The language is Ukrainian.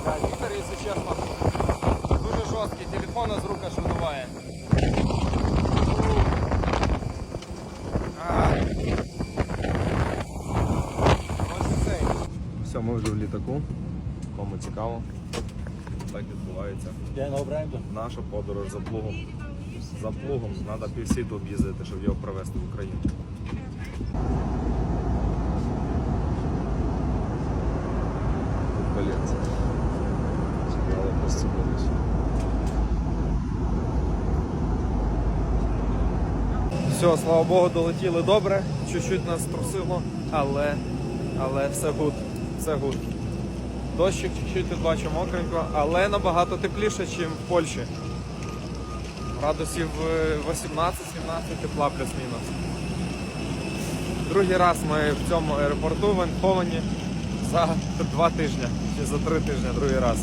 Вітер, якщо чесно, дуже жорсткий, телефон з рук аж видуває. Все, ми вже в літаку. Кому цікаво. Так відбувається. Наша подорож за плугом. За плугом треба півсвіту об'їздити, щоб його привезти в Україну. Тут колець. Все, слава Богу, долетіли добре. Чуть-чуть нас трусило, але, але все гуд, все гуд. Дощик чуть-чуть бачу мокренько, але набагато тепліше, ніж в Польщі. Градусів е, 18-17 тепла плюс-мінус. Другий раз ми в цьому аеропорту в Ейнховені за два тижні чи за три тижні, другий раз.